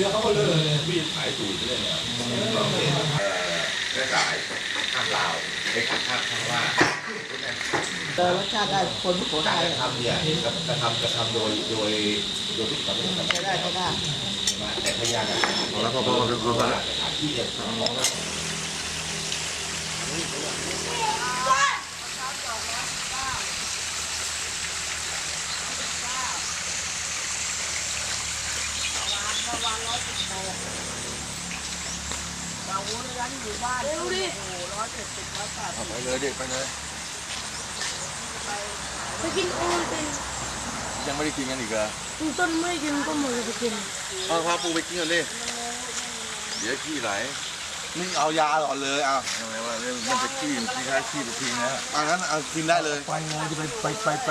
แลือเขาก็เลิกเลยพี่ขายสูตรเลยเนี่ยเราเห็นเอ่อแม่สายข้ามลาวไปข้ามข้ามข้ามว่าเต่รสชาติได้คนสุโขกาทัรยกระทำเนี่ยกระทำกระทำโดยโดยโดยทุกสำเร็จใช้ได้ใช้ได้แต่พยานของเราพอพอพอพอพอแล้วสถานที่เนี่ยมองแล้ว บางวุ้นร้านอยู่ บ้านเร็วดิโอ้ร้อยเจ็ดสิบร้อยแปดเอาไปเลยเด็กไปเลย ไปกินโอวัลตินยังไม่ได้กินกันอีกเหรอต้นไม่กินก็มือไปกินเอาพาปูไปกินกันดิเดี๋ยวขี้ไหลมึงเอายาก่อนเลยอะทำไมว่าเนี่ยมันจะขี้ที่แท้ขี้ไปทิ้งนะอันนั้นเอากินได้เลย ไปงานจะไปไปไปไป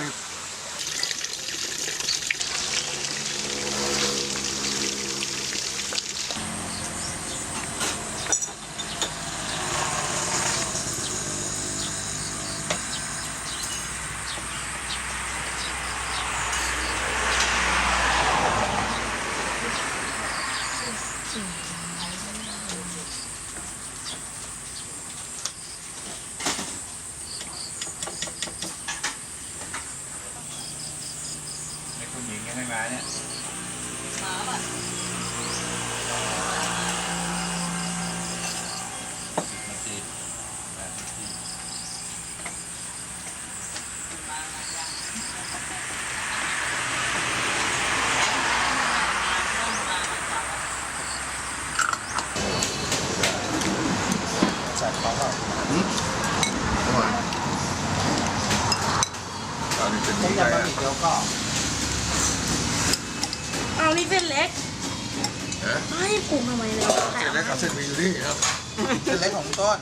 ไอ้คุณหญิงยังไม่มาเนี่ย จัดเขาเปล่า ตอนนี้เป็น ต้ม ยังไง ยำบะห อะ มี่เกี๊ยวก็ เอานี่เส้นเล็ก ฮะ ไม่ปรุงทำไมเลยใส่ เส้นเล็กกับเส้นหมีอยู่นี่ครับ เส้นเล็กของต้น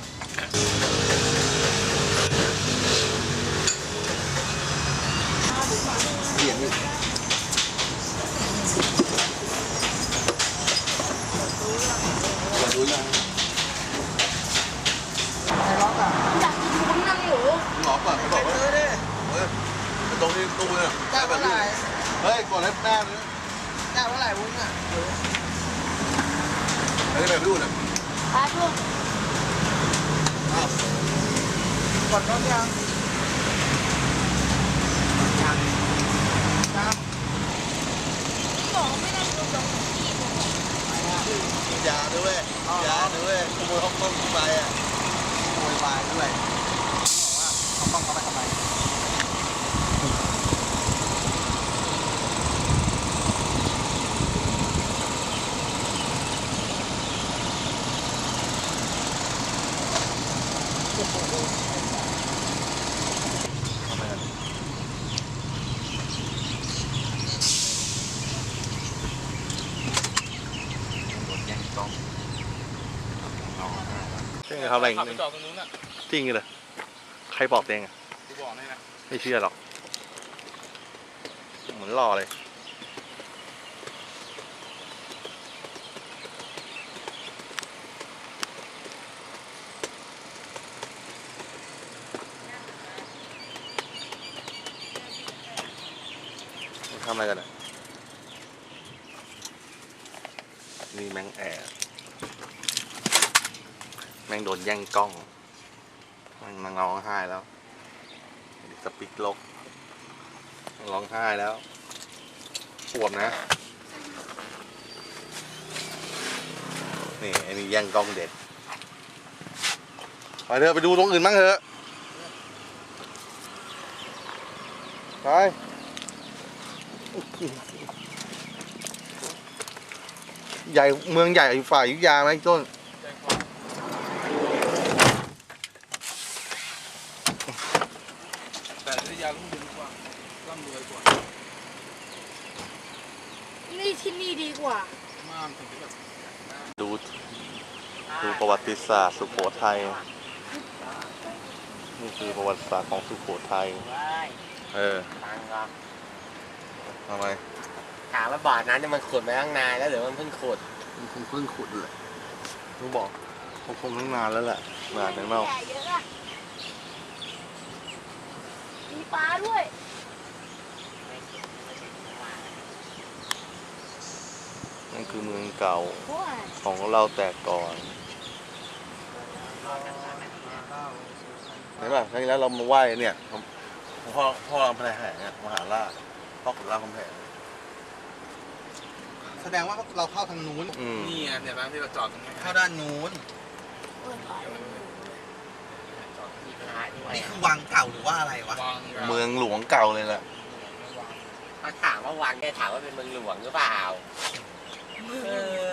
เปลี่ยนเลย มาดูยัง อยากกินวุ้นนั่งอยู่ หมอก่อนเขาบอกว่า ซื้อดิ เฮ้ยตรงนี้ตู้เนี่ย เจ้าเท่าไหร่ เฮ้ยก่ อนให้แป้งเลยเจ้าเท่าไหร่วุ้นอะอันนี้แบบรูดอะพาช่วงอ้าวกดรถยังยังยังบอกไม่ได้ดูตรงนี้ยาด้วยยาด้วยขโมยห้องต้มไปอะโวยวายด้วยบอกว่าเขาต้องเขาไปทำไม เองทำอะไรอย่างขับไปนี้จอดตรงนู้นน่ะจริงเลยใครบอกเองอะกูบอกให้นะไม่เชื่อหรอก เหมือนรอเลย ทำอะไรกันอะ นี่แมงแอบ แม่งโดนแย่งกล้องมันมันร้องไห้แล้วสปิกลกร้องไห้แล้วปวดนะ นี่ไอ้นี่แย่งกล้องเด็ดไปเถอะไปดูตรงอื่นบ้างเถอะไปใหญ่เมืองใหญ่ฝ่ายยุธยาไหมต้น แต่วิทยาลุ่งดึงกว่าร่ำรวยกว่านี่ที่นี่ดีกว่า มากถึงแบบดูดูประวัติศาสตร์สุโขทัยนี่คือประวัติศาสตร์ของสุโขทัยเออตังก็ทำไมถามว่าบ่อนั้นเนี่ยมันขุดมาตั้งนานแล้วหรือมันเพิ่งขุดมันคงเพิ่งขุดเลยทุกบอกคงคงตั้งนานแล้วแหละนานยังเน่าใหญ่เยอะอะมี ปลาด้วยอนั่นคือเมืองเก่าของเราแต่ก่อนเห็นป่ะครั้งที่แล้วเรามาไหว้เนี่ยพ่อพ่อรามคำแหงเนี่ยมหาราชพ่อขุนรามคำแหงแสดงว่าเราเข้าทางนู้นอืมนี่ไงเนี่ยร้านที่เราจอดตรงนี้เข้าด้านนู้น นี่คือวังเก่าหรือว่าอะไรวะวางเมืองหลวงเก่าเลยแหละเขาถามว่าวังแกถามว่าเป็นเมืองหลวงหรือเปล่าเออ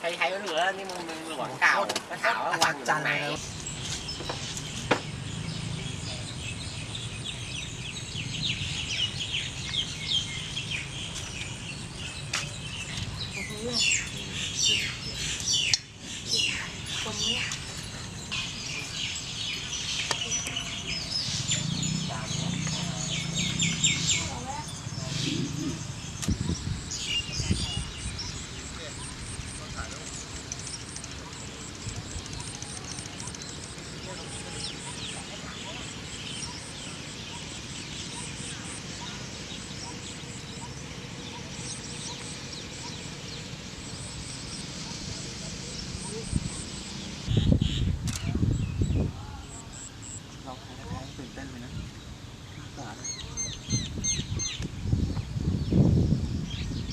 ใครๆก็รู้แล้วนี่เมืองเมืองหลวงเก่าก็ถามว่าวังอยู่ตรงไหน เราตื่นเต้นเล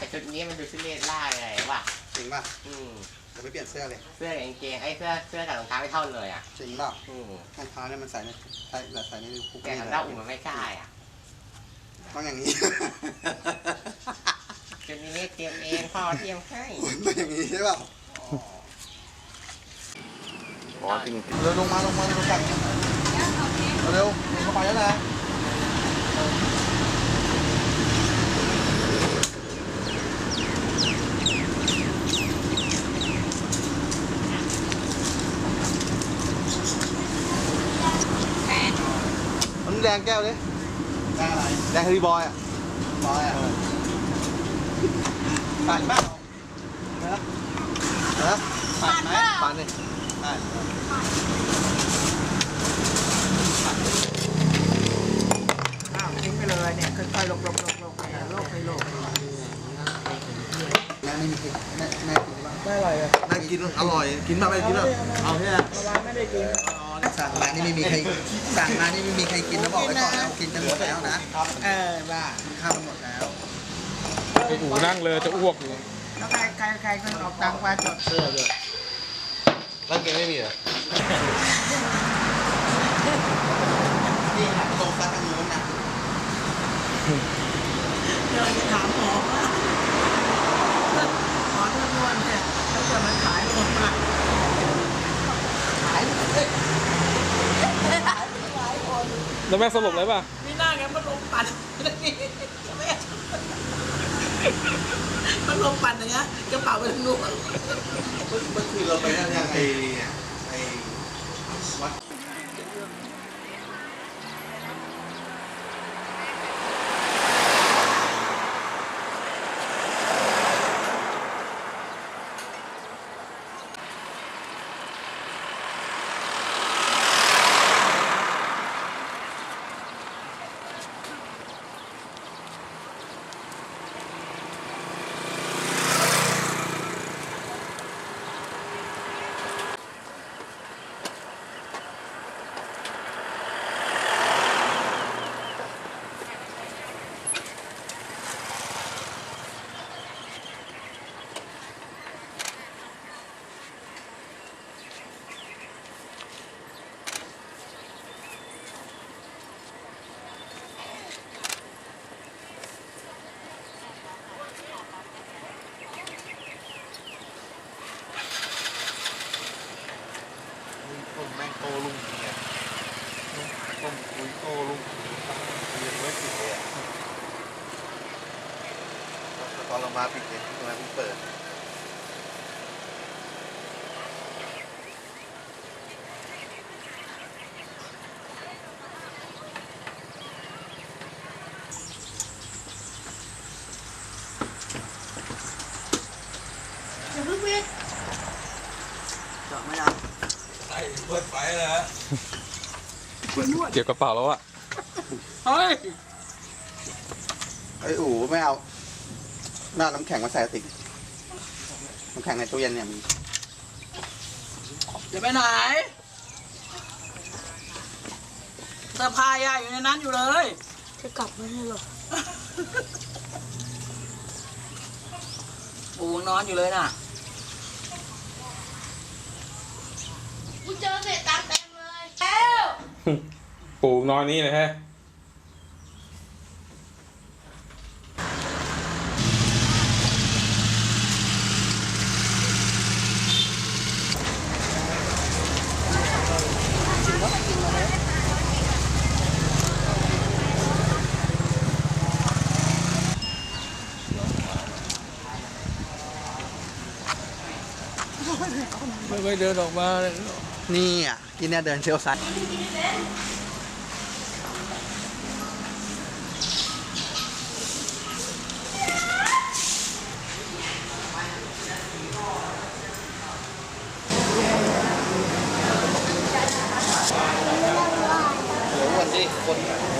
มึงหลังจากชุดนี้มันดูชุดเลดล่าไงวะจริงป่ะอืมเดี๋ยวไปเปลี่ยนเสื้อเลยเสื้อกับกางเกงไอ้เสื้อเสื้อกับรองเท้าไม่เท่าเลยอะจริงเปล่าอืมรองเท้าเนี่ยมันใส่ในใส่ใส่ในคุกแกนี่หันเลยหน้าอุ่นมันไม่กล้าอะต้องอย่างนี้ ชุดนี้เตรียมเองพ่อเตรียมให้ต้องอย่างนี้ใช่เปล่าอ๋อจริงเร็วลงมาลงมาลงมาเร็วลงเข้าไปแล้วนะมันแดงแก้วดิแดงอะไรแดงฮาริบอยอะบอยอะปั่นบ้างนะนะปั่นไหมปั่นดิได้อ้าวทิ้งไปเลยเนี่ยค่อยๆหลบหลบหลบหลบไปโลกไปโลกแม่ไม่มีกินแม่แม่กินบ้างไม่อร่อยเลยแม่กินอร่อย กินมาไม่กินอะเอาเนี่ยเมื่อวานไม่ได้กิน สั่งมานี่ไม่มีใครสั่งมานี่ไม่มีใครกินแล้วบอกไว้ก่อนแล้วกินกันหมดแล้วนะเออบ้าข้าวมันหมดแล้วหูนั่งเลยจะอ้วกอยู่แล้วใครใครใครคนออกตังค์มาจดร่างเกงไม่มีเหรอนี่ค่ะตรงซะทางนู้นนะเดินไปถามหมอว่าหมอนวดเนี่ยถ้าเกิดมันขายหมดมาขายเลย แล้วแม่สลบเลยป่ะมีหน้าไงมันลงปั่นแม่มันลงปั่นอย่างเงี้ยกระเป๋าไปทางนู้น เมื่อคืนเราไปนั่นยังไงไอ้วัด มาปิดเนี่ยทำไมเพิ่งเปิดอย่าเพิ่งปิดเจาะไม่ได้ไอ้เปิดไฟเลยฮะเก็บกระเป๋าแล้วอะเฮ้ยไอ้อู๋ไม่เอาห น้าน้ำแข็งมาใส่กระติกน้ำแข็งในตู้เย็นเนี่ยมีจะไปไหนเสื้อผ้าย่าอยู่ในนั้นอยู่เลย จะกลับไม่ได้หรอปูนอนอยู่เลยน่ะกูเจอเศษตังค์เต็มเลยแล้ว ปู่นอนนี่เลยฮะ ไม่ไม่เดินออกมาเลยนี่อะที่เนี่ยเดินเชียวซ้ายเอา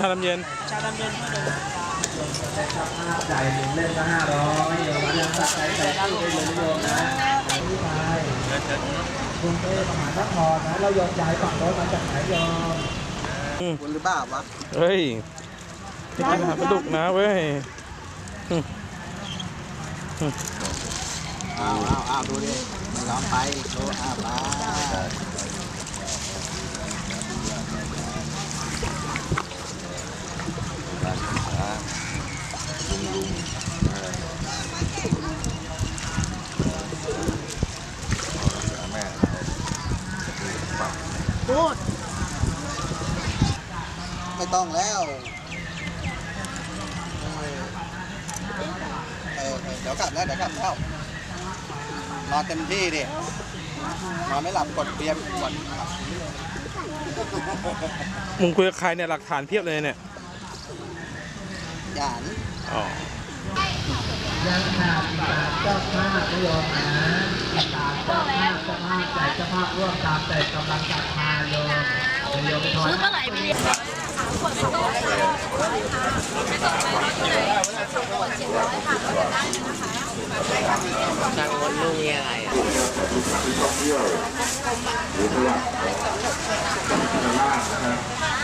ชาน้ำเย็น ชาดำเย็นให้เลยจ่ายหนึ่งเล่มก็ห้าร้อยโยมมาเรื่องสักใจใส่ตู้ได้เลยนะโยมนะที่ไปกรุงเทพมหานครนะ เราโยมย้ายฝั่งโน้นมาจากไหนโยมคุณหรือเปล่าวะ เฮ้ยไม่กินอาหารปลาดุกนะเว้ยอ้าวอ้าวอ้าวดูดิไม่ยอมไปดูอ้าวไป แม่พูดไม่ต้องแล้วเเดี๋ยวกลับแล้วเดี๋ยวกลับแล้วนอนเต็มที่ดินอนไม่หลับกดเบียร์ก่อนมึงคุยกับใครเนี่ยหลักฐานเพียบเลยเนี่ย หยานอ๋อยังขาดขาดเจ้าภาพนะโยมนะขาดเจ้าภาพเจ้าภาพจ่ายเจ้าภาพร่วมตามแต่กำลังศรัทธาโยมเดี๋ยวโยมไปถอนซื้อเมื่อไหร่ไปเรียนขวดไม่ต้องไม่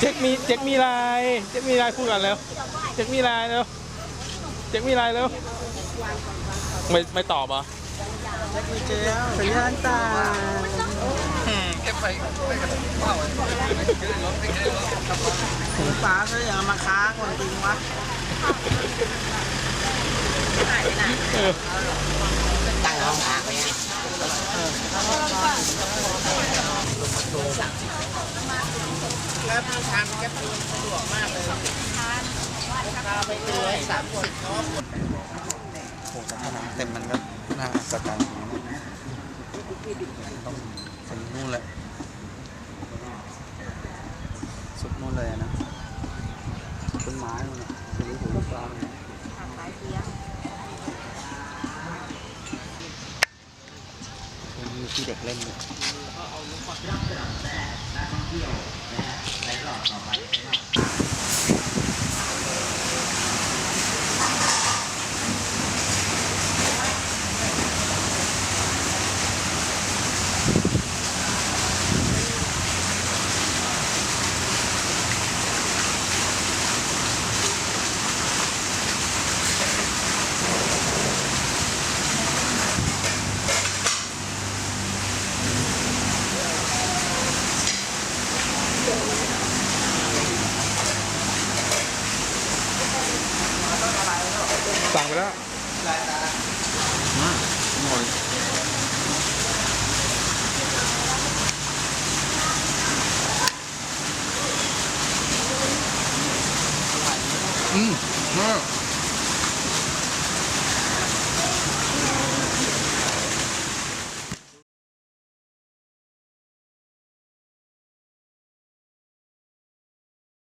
เจ๊กมีเจ๊กมีลายเจ๊กมีลายพูดกันแล้วเจ๊กมีลายเร็วเจ๊กมีลายเร็วไม่ไม่ตอบอะเจ๊สัญญาณตาฟ้าก็อย่ามาค้างคนจริงวะเออตั้งห้องพักไหมอะ แล้ว ทางทางแก๊ปดูลสะดวกมากเลยพานไปเลยสามสิบโอ้โหแต่ถ้าน้ำเต็มมันก็น่าอัศจรรย์ต้องถึงนู่นเลยสุดนู่นเลยนะต้นไม้นู่นน่ะถึงหูลูกปลาเนี่ยมีที่เด็กเล่นด้วย